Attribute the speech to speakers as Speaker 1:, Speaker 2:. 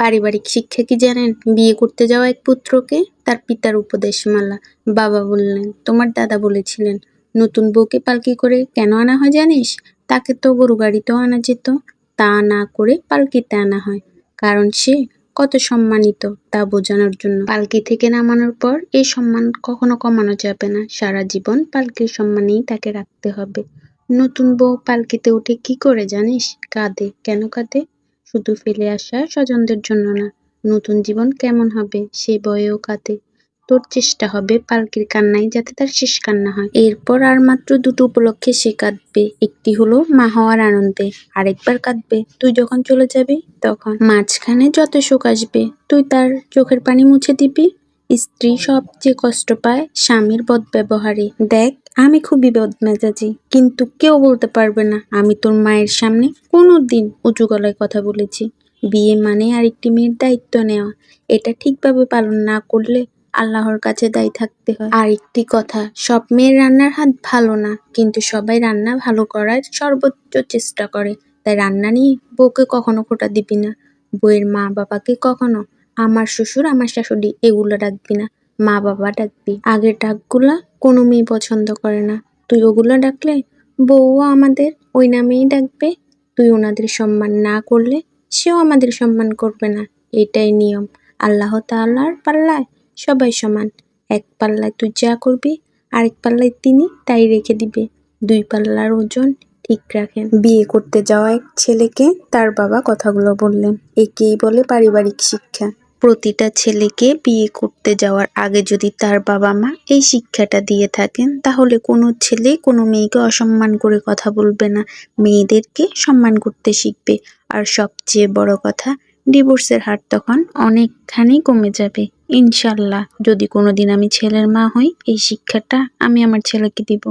Speaker 1: পারিবারিক শিক্ষা কি জানেন? বিয়ে করতে যাওয়া এক পুত্রকে তার পিতার উপদেশমালা। বাবা বললেন, তোমার দাদা বলেছিলেন, নতুন বউকে পালকি করে কেন আনা হয় জানিস? তাকে তো গরু গাড়িতেও আনা যেত। তা না করে পালকিতে আনা হয়। কারণ সে কত সম্মানিত তা বোঝানোর জন্য। পালকি থেকে নামানোর পর এই সম্মান কখনো কমানো যাবে না। সারা জীবন পালকির সম্মানেই তাকে রাখতে হবে। নতুন বউ পালকিতে উঠে কি করে জানিস? কাঁদে। কেন কাঁদে? শুধু ফেলে আসা স্বজনদের জন্য না, নতুন জীবন কেমন হবে সে বয়েও কাতে তোর চেষ্টা হবে পালকির কান্নাই যাতে তার শেষ কান্না হয়। এরপর আর মাত্র দুটো উপলক্ষে সে কাঁদবে। একটি হলো মা হওয়ার আনন্দে, আরেকবার কাঁদবে। তুই যখন চলে যাবি তখন। মাঝখানে যত শোক আসবে, তুই তার চোখের পানি মুছে দিবি। স্ত্রী সবচেয়ে কষ্ট পায় স্বামীর বদ ব্যবহারে দেখ, আমি খুবই বদমেজাজি, কিন্তু কেউ বলতে পারবে না, আমি তোর মায়ের সামনে কোনো দিন উঁচু গলায় কথা বলেছি। বিয়ে মানে আরেকটি মেয়ের দায়িত্ব নেওয়া। এটা ঠিকভাবে পালন না করলে আল্লাহর কাছে দায়ী থাকতে হয়। আর একটি কথা, সব মেয়ের রান্নার হাত ভালো না, কিন্তু সবাই রান্না ভালো করার সর্বোচ্চ চেষ্টা করে। তাই রান্না নিয়ে বউকে কখনো খোটা দিবি না। বউয়ের মা বাবাকে কখনো আমার শ্বশুর, আমার শাশুড়ি এগুলো ডাকবি না, মা বাবা ডাকবি। আগের ডাকগুলা কোনো মেয়ে পছন্দ করে না। তুই ওগুলো ডাকলে বউও আমাদের ওই নামেই ডাকবে। তুই ওনাদের সম্মান না করলে সেও আমাদের সম্মান করবে না। এটাই নিয়ম। আল্লাহ তাআলার পাল্লায় সবাই সমান। এক পাল্লায় তুই যা করবি, আরেক পাল্লায় তিনি তাই রেখে দিবে। দুই পাল্লার ওজন ঠিক রাখেন। বিয়ে করতে যাওয়া এক ছেলেকে তার বাবা কথাগুলো বললেন। একেই বলে পারিবারিক শিক্ষা। প্রতিটা ছেলেকে বিয়ে করতে যাওয়ার আগে যদি তার বাবা মা এই শিক্ষাটা দিয়ে থাকেন, তাহলে কোনো ছেলে কোনো মেয়েকে অসম্মান করে কথা বলবে না। মেয়েদেরকে সম্মান করতে শিখবে। আর সবচেয়ে বড় কথা, ডিভোর্সের হার তখন অনেকখানি কমে যাবে। ইনশাল্লাহ, যদি কোনোদিন আমি ছেলের মা হই, এই শিক্ষাটা আমি আমার ছেলেকে দিব।